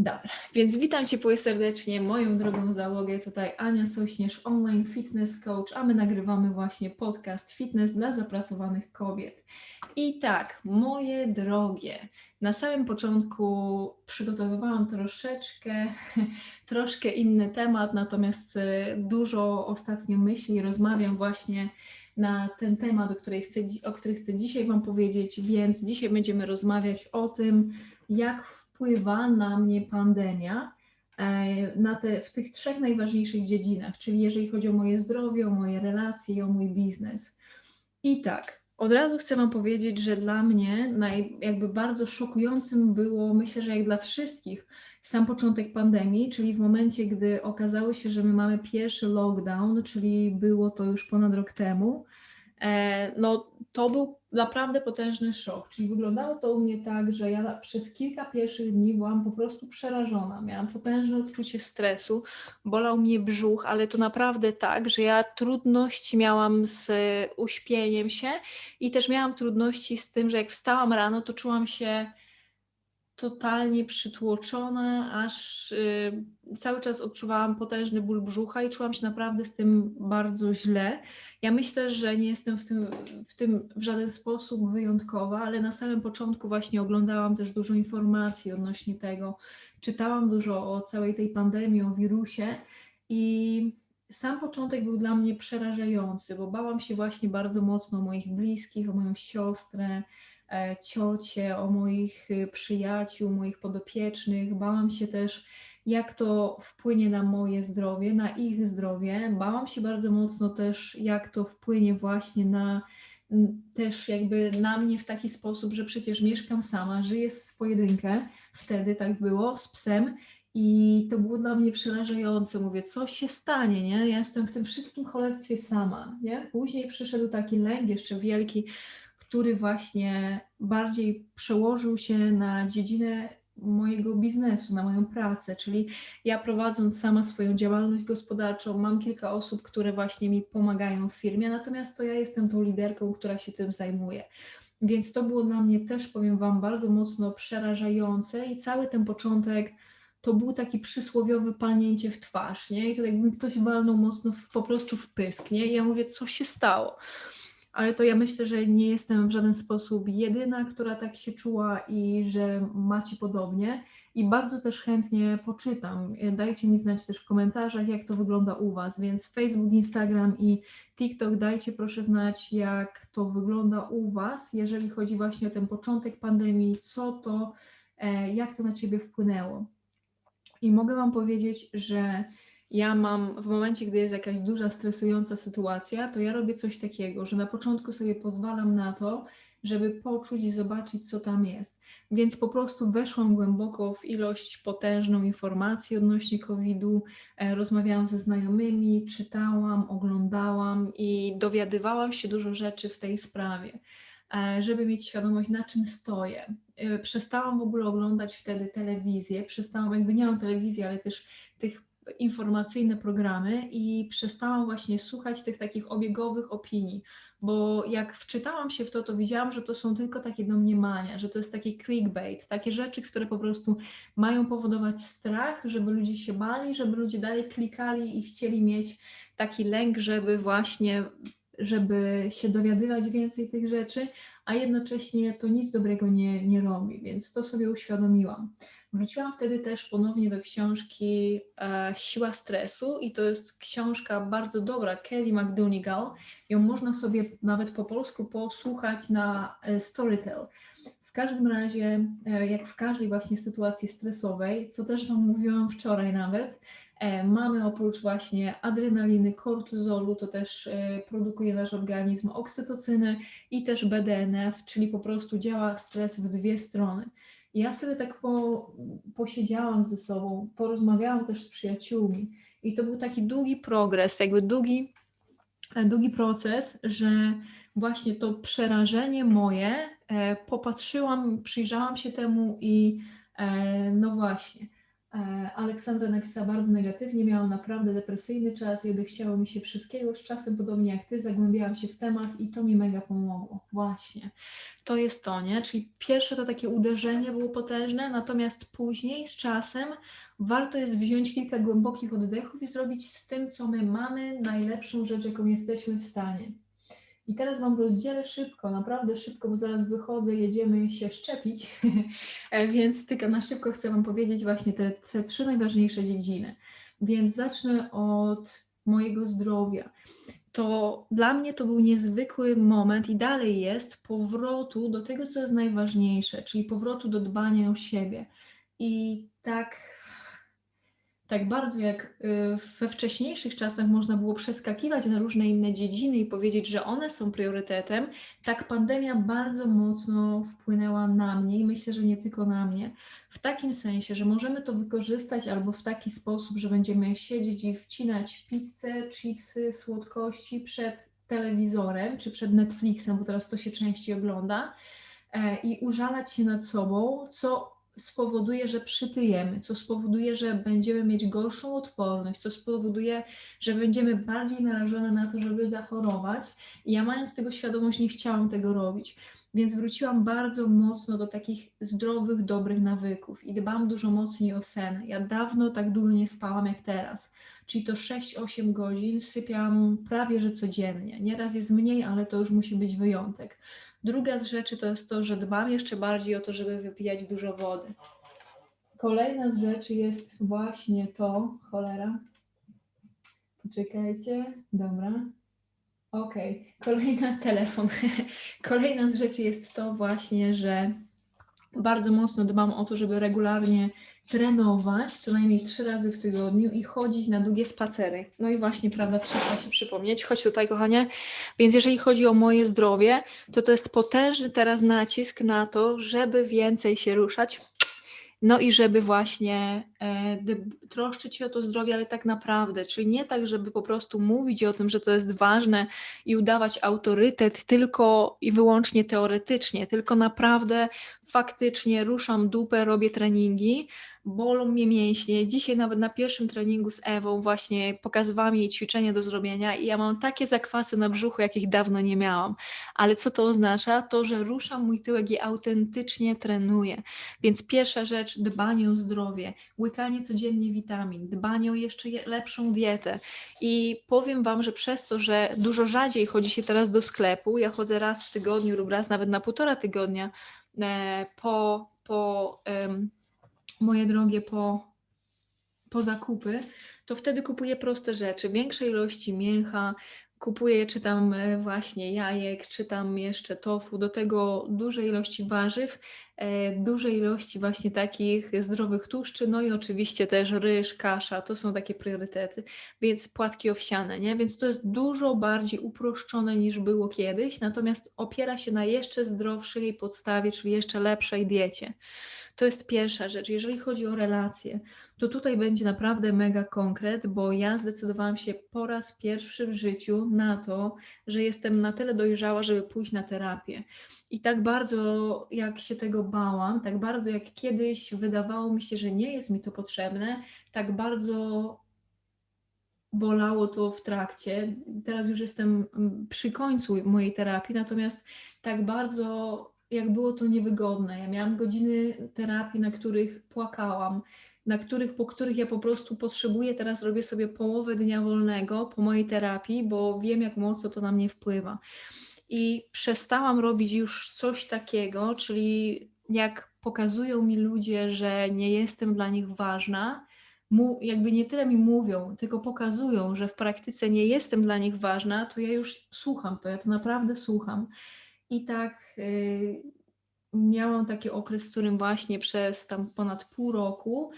Dobra, więc witam Cię serdecznie, moją drogą załogę, tutaj Ania Sośnierz, online fitness coach, a my nagrywamy właśnie podcast Fitness dla zapracowanych kobiet. I tak, moje drogie, na samym początku przygotowywałam troszeczkę, troszkę inny temat, natomiast e, dużo ostatnio myśli, rozmawiam właśnie na ten temat, o, której chcę, o chcę dzisiaj Wam powiedzieć, więc dzisiaj będziemy rozmawiać o tym, jak wpływa na mnie pandemia e, na te, w tych trzech najważniejszych dziedzinach, czyli jeżeli chodzi o moje zdrowie, o moje relacje i o mój biznes. I tak, od razu chcę Wam powiedzieć, że dla mnie naj, jakby bardzo szokującym było, myślę, że jak dla wszystkich, sam początek pandemii, czyli w momencie, gdy okazało się, że my mamy pierwszy lockdown, czyli było to już ponad rok temu, no to był naprawdę potężny szok. Czyli wyglądało to u mnie tak, że ja przez kilka pierwszych dni byłam po prostu przerażona. Miałam potężne odczucie stresu, bolał mnie brzuch, ale to naprawdę tak, że ja trudności miałam z uśpieniem się i też miałam trudności z tym, że jak wstałam rano, to czułam się totalnie przytłoczona, aż y, cały czas odczuwałam potężny ból brzucha i czułam się naprawdę z tym bardzo źle. Ja myślę, że nie jestem w tym, w tym w żaden sposób wyjątkowa, ale na samym początku właśnie oglądałam też dużo informacji odnośnie tego. Czytałam dużo o całej tej pandemii, o wirusie i sam początek był dla mnie przerażający, bo bałam się właśnie bardzo mocno o moich bliskich, o moją siostrę, ciocie, o moich y, przyjaciół, moich podopiecznych. Bałam się też jak to wpłynie na moje zdrowie, na ich zdrowie. Bałam się bardzo mocno też, jak to wpłynie właśnie na też jakby na mnie w taki sposób, że przecież mieszkam sama, żyję w pojedynkę, wtedy tak było, z psem i to było dla mnie przerażające. Mówię, co się stanie, nie? Ja jestem w tym wszystkim cholerstwie sama, nie? Później przyszedł taki lęk jeszcze wielki, który właśnie bardziej przełożył się na dziedzinę mojego biznesu, na moją pracę, czyli ja prowadząc sama swoją działalność gospodarczą, mam kilka osób, które właśnie mi pomagają w firmie, natomiast to ja jestem tą liderką, która się tym zajmuje. Więc to było dla mnie też, powiem Wam, bardzo mocno przerażające i cały ten początek to był taki przysłowiowy palnięcie w twarz, nie? I to jakby ktoś walnął mocno w, po prostu w pysk, nie? I ja mówię, co się stało? Ale to ja myślę, że nie jestem w żaden sposób jedyna, która tak się czuła i że macie podobnie. I bardzo też chętnie poczytam. Dajcie mi znać też w komentarzach, jak to wygląda u Was. Więc Facebook, Instagram i TikTok, dajcie proszę znać, jak to wygląda u Was, jeżeli chodzi właśnie o ten początek pandemii, co to, e, jak to na Ciebie wpłynęło. I mogę Wam powiedzieć, że ja mam w momencie, gdy jest jakaś duża, stresująca sytuacja, to ja robię coś takiego, że na początku sobie pozwalam na to, żeby poczuć i zobaczyć, co tam jest. Więc po prostu weszłam głęboko w ilość potężną informacji odnośnie COVID-u, e, rozmawiałam ze znajomymi, czytałam, oglądałam i dowiadywałam się dużo rzeczy w tej sprawie, e, żeby mieć świadomość, na czym stoję. E, przestałam w ogóle oglądać wtedy telewizję, przestałam, jakby nie mam telewizji, ale też tych informacyjne programy i przestałam właśnie słuchać tych takich obiegowych opinii, bo jak wczytałam się w to, to widziałam, że to są tylko takie domniemania, że to jest taki clickbait, takie rzeczy, które po prostu mają powodować strach, żeby ludzie się bali, żeby ludzie dalej klikali i chcieli mieć taki lęk, żeby właśnie żeby się dowiadywać więcej tych rzeczy, a jednocześnie to nic dobrego nie, nie robi, więc to sobie uświadomiłam. Wróciłam wtedy też ponownie do książki e, Siła stresu i to jest książka bardzo dobra, Kelly McDougall. Ją można sobie nawet po polsku posłuchać na e, Storytel. W każdym razie, e, jak w każdej właśnie sytuacji stresowej, co też Wam mówiłam wczoraj nawet, mamy oprócz właśnie adrenaliny, kortyzolu, to też e, produkuje nasz organizm oksytocynę i też BDNF, czyli po prostu działa stres w dwie strony. Ja sobie tak po, posiedziałam ze sobą, porozmawiałam też z przyjaciółmi i to był taki długi progres, jakby długi, długi proces, że właśnie to przerażenie moje e, popatrzyłam, przyjrzałam się temu i e, no właśnie, E, Aleksandra napisała bardzo negatywnie, miałam naprawdę depresyjny czas i odechciało mi się wszystkiego. Z czasem, podobnie jak ty, zagłębiałam się w temat i to mi mega pomogło. Właśnie. To jest to, nie? Czyli pierwsze to takie uderzenie było potężne, natomiast później z czasem warto jest wziąć kilka głębokich oddechów i zrobić z tym, co my mamy, najlepszą rzecz, jaką jesteśmy w stanie. I teraz Wam rozdzielę szybko, naprawdę szybko, bo zaraz wychodzę, jedziemy się szczepić, więc tylko na szybko chcę Wam powiedzieć właśnie te, te trzy najważniejsze dziedziny. Więc zacznę od mojego zdrowia. To dla mnie to był niezwykły moment i dalej jest powrotu do tego, co jest najważniejsze, czyli powrotu do dbania o siebie. I tak tak bardzo jak y, we wcześniejszych czasach można było przeskakiwać na różne inne dziedziny i powiedzieć, że one są priorytetem, tak pandemia bardzo mocno wpłynęła na mnie i myślę, że nie tylko na mnie. W takim sensie, że możemy to wykorzystać albo w taki sposób, że będziemy siedzieć i wcinać pizzę, chipsy, słodkości przed telewizorem czy przed Netflixem, bo teraz to się częściej ogląda, e, i użalać się nad sobą, co spowoduje, że przytyjemy, co spowoduje, że będziemy mieć gorszą odporność, co spowoduje, że będziemy bardziej narażone na to, żeby zachorować. I ja mając tego świadomość, nie chciałam tego robić. Więc wróciłam bardzo mocno do takich zdrowych, dobrych nawyków i dbam dużo mocniej o sen. Ja dawno tak długo nie spałam jak teraz. Czyli to 6-8 godzin sypiam prawie że codziennie. Nieraz jest mniej, ale to już musi być wyjątek. Druga z rzeczy to jest to, że dbam jeszcze bardziej o to, żeby wypijać dużo wody. Kolejna z rzeczy jest właśnie to, cholera. Poczekajcie, dobra. Okej, okay. kolejna telefon. Kolejna z rzeczy jest to właśnie, że bardzo mocno dbam o to, żeby regularnie trenować co najmniej trzy razy w tygodniu i chodzić na długie spacery. No i właśnie, prawda, trzeba się przypomnieć. Chodź tutaj, kochanie. Więc jeżeli chodzi o moje zdrowie, to to jest potężny teraz nacisk na to, żeby więcej się ruszać, no i żeby właśnie e, troszczyć się o to zdrowie, ale tak naprawdę, czyli nie tak, żeby po prostu mówić o tym, że to jest ważne i udawać autorytet tylko i wyłącznie teoretycznie, tylko naprawdę faktycznie ruszam dupę, robię treningi, bolą mnie mięśnie. Dzisiaj nawet na pierwszym treningu z Ewą właśnie pokazywałam jej ćwiczenie do zrobienia i ja mam takie zakwasy na brzuchu, jakich dawno nie miałam. Ale co to oznacza? To, że ruszam mój tyłek i autentycznie trenuję. Więc pierwsza rzecz, dbanie o zdrowie, łykanie codziennie witamin, dbanie o jeszcze lepszą dietę. I powiem Wam, że przez to, że dużo rzadziej chodzi się teraz do sklepu, ja chodzę raz w tygodniu lub raz nawet na półtora tygodnia e, po, po um, moje drogie, po, po zakupy, to wtedy kupuję proste rzeczy, większe ilości mięcha, kupuję czy tam e, właśnie jajek, czy tam jeszcze tofu, do tego duże ilości warzyw, e, duże ilości właśnie takich zdrowych tłuszczy, no i oczywiście też ryż, kasza, to są takie priorytety, więc płatki owsiane, nie? Więc to jest dużo bardziej uproszczone niż było kiedyś, natomiast opiera się na jeszcze zdrowszej podstawie, czyli jeszcze lepszej diecie. To jest pierwsza rzecz. Jeżeli chodzi o relacje, to tutaj będzie naprawdę mega konkret, bo ja zdecydowałam się po raz pierwszy w życiu na to, że jestem na tyle dojrzała, żeby pójść na terapię. I tak bardzo jak się tego bałam, tak bardzo jak kiedyś wydawało mi się, że nie jest mi to potrzebne, tak bardzo bolało to w trakcie. Teraz już jestem przy końcu mojej terapii, natomiast tak bardzo jak było to niewygodne. Ja miałam godziny terapii, na których płakałam, na których, po których ja po prostu potrzebuję, teraz robię sobie połowę dnia wolnego po mojej terapii, bo wiem, jak mocno to na mnie wpływa. I przestałam robić już coś takiego, czyli jak pokazują mi ludzie, że nie jestem dla nich ważna, mu, jakby nie tyle mi mówią, tylko pokazują, że w praktyce nie jestem dla nich ważna, to ja już słucham to, ja to naprawdę słucham. I tak y, miałam taki okres, w którym właśnie przez tam ponad pół roku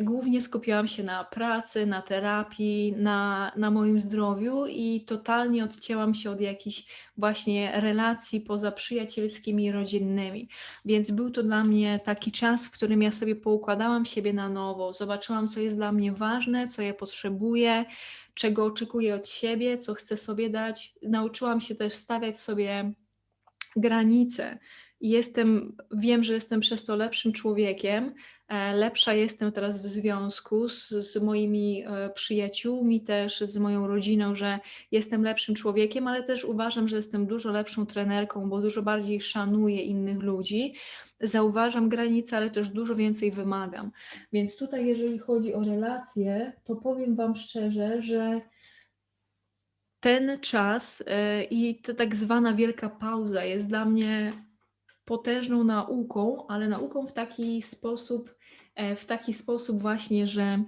głównie skupiałam się na pracy, na terapii, na, na moim zdrowiu i totalnie odcięłam się od jakichś właśnie relacji poza przyjacielskimi i rodzinnymi. Więc był to dla mnie taki czas, w którym ja sobie poukładałam siebie na nowo, zobaczyłam, co jest dla mnie ważne, co ja potrzebuję, czego oczekuję od siebie, co chcę sobie dać. Nauczyłam się też stawiać sobie granice jestem, wiem, że jestem przez to lepszym człowiekiem, e, lepsza jestem teraz w związku z, z moimi e, przyjaciółmi, też z moją rodziną, że jestem lepszym człowiekiem, ale też uważam, że jestem dużo lepszą trenerką, bo dużo bardziej szanuję innych ludzi. Zauważam granice, ale też dużo więcej wymagam. Więc tutaj, jeżeli chodzi o relacje, to powiem Wam szczerze, że ten czas e, i ta tak zwana wielka pauza jest dla mnie potężną nauką, ale nauką w taki sposób, e, w taki sposób właśnie, że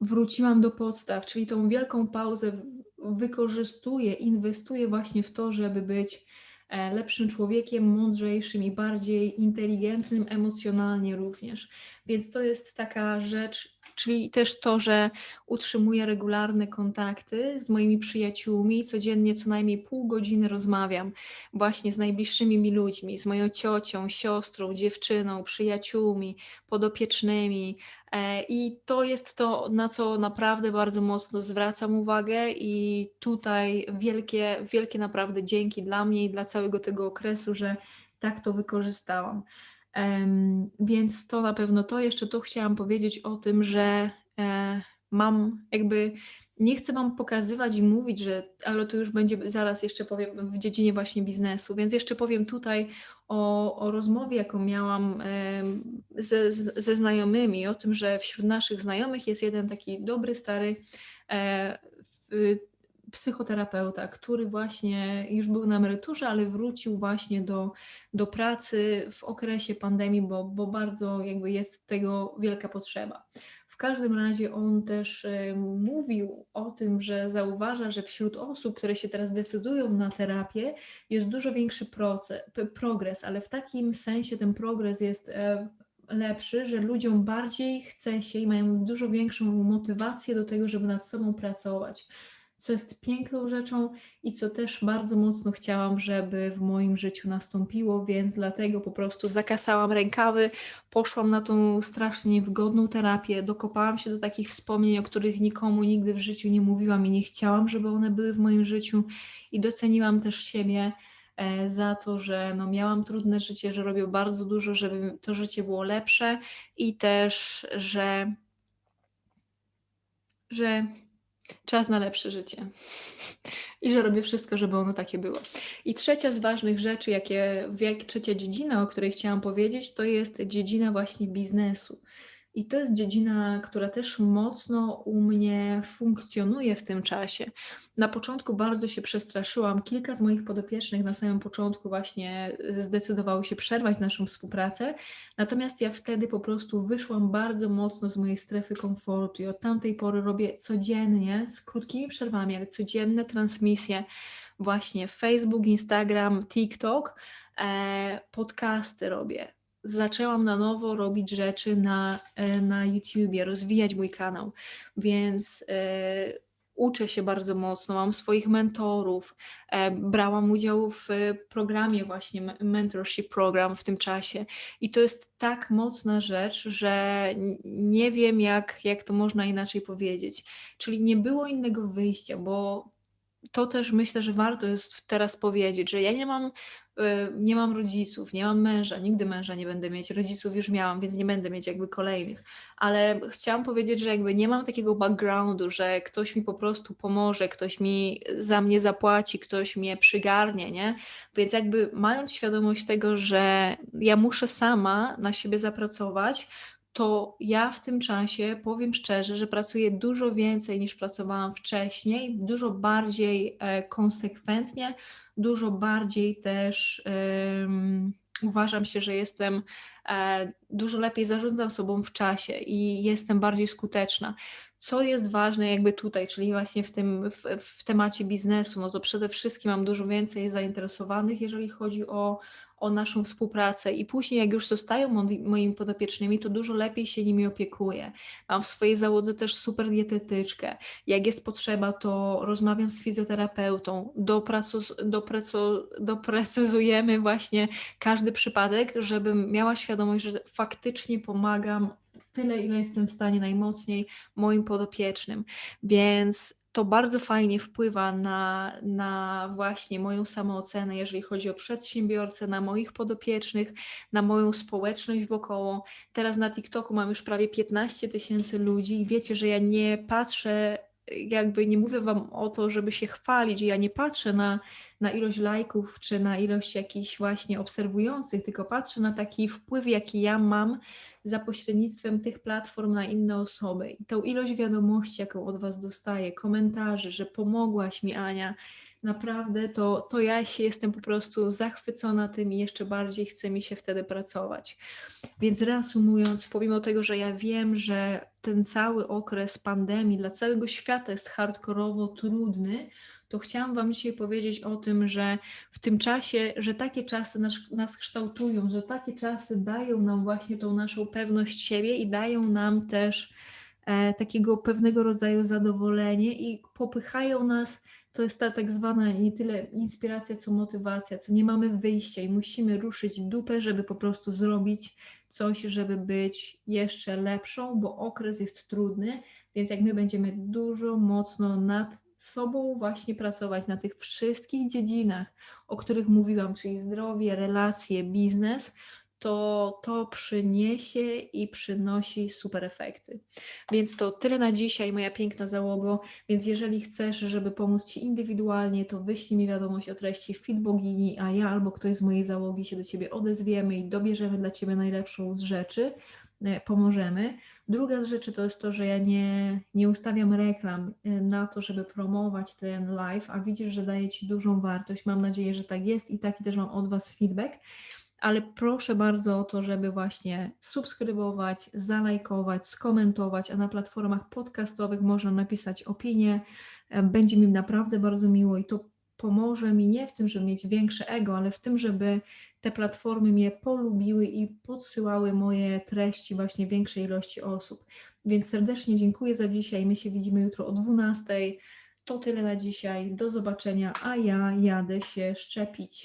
wróciłam do podstaw, czyli tą wielką pauzę wykorzystuję, inwestuję właśnie w to, żeby być e, lepszym człowiekiem, mądrzejszym i bardziej inteligentnym emocjonalnie również. Więc to jest taka rzecz, czyli też to, że utrzymuję regularne kontakty z moimi przyjaciółmi, codziennie co najmniej pół godziny rozmawiam właśnie z najbliższymi mi ludźmi, z moją ciocią, siostrą, dziewczyną, przyjaciółmi, podopiecznymi. E, I to jest to, na co naprawdę bardzo mocno zwracam uwagę, i tutaj wielkie, wielkie naprawdę dzięki dla mnie i dla całego tego okresu, że tak to wykorzystałam. Więc to na pewno to. Jeszcze tu chciałam powiedzieć o tym, że e, mam jakby, nie chcę Wam pokazywać i mówić, że, ale to już będzie zaraz jeszcze powiem w dziedzinie właśnie biznesu, więc jeszcze powiem tutaj o, o rozmowie, jaką miałam ze, ze znajomymi, o tym, że wśród naszych znajomych jest jeden taki dobry, stary e, psychoterapeuta, który właśnie już był na emeryturze, ale wrócił właśnie do, do pracy w okresie pandemii, bo, bo bardzo jakby jest tego wielka potrzeba. W każdym razie on też mówił o tym, że zauważa, że wśród osób, które się teraz decydują na terapię, jest dużo większy proces, progres, ale w takim sensie ten progres jest e, lepszy, że ludziom bardziej chce się i mają dużo większą motywację do tego, żeby nad sobą pracować co jest piękną rzeczą i co też bardzo mocno chciałam, żeby w moim życiu nastąpiło, więc dlatego po prostu zakasałam rękawy, poszłam na tą strasznie niewygodną terapię, dokopałam się do takich wspomnień, o których nikomu nigdy w życiu nie mówiłam i nie chciałam, żeby one były w moim życiu i doceniłam też siebie e, za to, że no miałam trudne życie, że robię bardzo dużo, żeby to życie było lepsze i też, że że Czas na lepsze życie. I że robię wszystko, żeby ono takie było. I trzecia z ważnych rzeczy, jakie, jak trzecia dziedzina, o której chciałam powiedzieć, to jest dziedzina właśnie biznesu. I to jest dziedzina, która też mocno u mnie funkcjonuje w tym czasie. Na początku bardzo się przestraszyłam. Kilka z moich podopiecznych na samym początku właśnie y, zdecydowało się przerwać naszą współpracę. Natomiast ja wtedy po prostu wyszłam bardzo mocno z mojej strefy komfortu i od tamtej pory robię codziennie, z krótkimi przerwami, ale codzienne transmisje właśnie Facebook, Instagram, TikTok, e, podcasty robię zaczęłam na nowo robić rzeczy na, e, na YouTubie, rozwijać mój kanał, więc e, uczę się bardzo mocno, mam swoich mentorów, e, brałam udział w programie właśnie, mentorship program w tym czasie i to jest tak mocna rzecz, że nie wiem jak, jak to można inaczej powiedzieć. Czyli nie było innego wyjścia, bo to też myślę, że warto jest teraz powiedzieć, że ja nie mam Y, nie mam rodziców, nie mam męża, nigdy męża nie będę mieć, rodziców już miałam, więc nie będę mieć jakby kolejnych. Ale chciałam powiedzieć, że jakby nie mam takiego backgroundu, że ktoś mi po prostu pomoże, ktoś mi za mnie zapłaci, ktoś mnie przygarnie, nie? Więc jakby mając świadomość tego, że ja muszę sama na siebie zapracować, to ja w tym czasie powiem szczerze, że pracuję dużo więcej niż pracowałam wcześniej, dużo bardziej e, konsekwentnie, dużo bardziej też uważam się, że jestem e, dużo lepiej zarządzam sobą w czasie i jestem bardziej skuteczna. Co jest ważne jakby tutaj, czyli właśnie w tym w, w temacie biznesu, no to przede wszystkim mam dużo więcej zainteresowanych, jeżeli chodzi o o naszą współpracę i później jak już zostają moimi podopiecznymi, to dużo lepiej się nimi opiekuję. Mam w swojej załodze też super dietetyczkę. Jak jest potrzeba, to rozmawiam z fizjoterapeutą, doprecyzujemy właśnie każdy przypadek, żebym miała świadomość, że faktycznie pomagam tyle, ile jestem w stanie najmocniej moim podopiecznym. Więc to bardzo fajnie wpływa na, na właśnie moją samoocenę, jeżeli chodzi o przedsiębiorcę, na moich podopiecznych, na moją społeczność wokoło. Teraz na TikToku mam już prawie 15 tysięcy ludzi i wiecie, że ja nie patrzę, jakby nie mówię Wam o to, żeby się chwalić, ja nie patrzę na, na ilość lajków czy na ilość jakichś właśnie obserwujących, tylko patrzę na taki wpływ, jaki ja mam za pośrednictwem tych platform na inne osoby. I tą ilość wiadomości, jaką od Was dostaję, komentarzy, że pomogłaś mi, Ania, naprawdę to, to ja się jestem po prostu zachwycona tym i jeszcze bardziej chce mi się wtedy pracować. Więc reasumując, pomimo tego, że ja wiem, że ten cały okres pandemii dla całego świata jest hardkorowo trudny, to chciałam Wam dzisiaj powiedzieć o tym, że w tym czasie, że takie czasy nas, nas kształtują, że takie czasy dają nam właśnie tą naszą pewność siebie i dają nam też e, takiego pewnego rodzaju zadowolenie i popychają nas. To jest ta tak zwana nie tyle inspiracja, co motywacja, co nie mamy wyjścia i musimy ruszyć dupę, żeby po prostu zrobić coś, żeby być jeszcze lepszą, bo okres jest trudny, więc jak my będziemy dużo mocno nad sobą właśnie pracować na tych wszystkich dziedzinach, o których mówiłam, czyli zdrowie, relacje, biznes, to to przyniesie i przynosi super efekty. Więc to tyle na dzisiaj, moja piękna załogo. Więc jeżeli chcesz, żeby pomóc Ci indywidualnie, to wyślij mi wiadomość o treści Fit a ja albo ktoś z mojej załogi się do Ciebie odezwiemy i dobierzemy dla Ciebie najlepszą z rzeczy, e, pomożemy. Druga z rzeczy to jest to, że ja nie, nie ustawiam reklam e, na to, żeby promować ten live, a widzisz, że daje Ci dużą wartość. Mam nadzieję, że tak jest i taki też mam od Was feedback ale proszę bardzo o to, żeby właśnie subskrybować, zalajkować, skomentować, a na platformach podcastowych można napisać opinię. E, Będzie mi naprawdę bardzo miło i to pomoże mi nie w tym, żeby mieć większe ego, ale w tym, żeby te platformy mnie polubiły i podsyłały moje treści właśnie większej ilości osób. Więc serdecznie dziękuję za dzisiaj. My się widzimy jutro o 12. To tyle na dzisiaj. Do zobaczenia, a ja jadę się szczepić.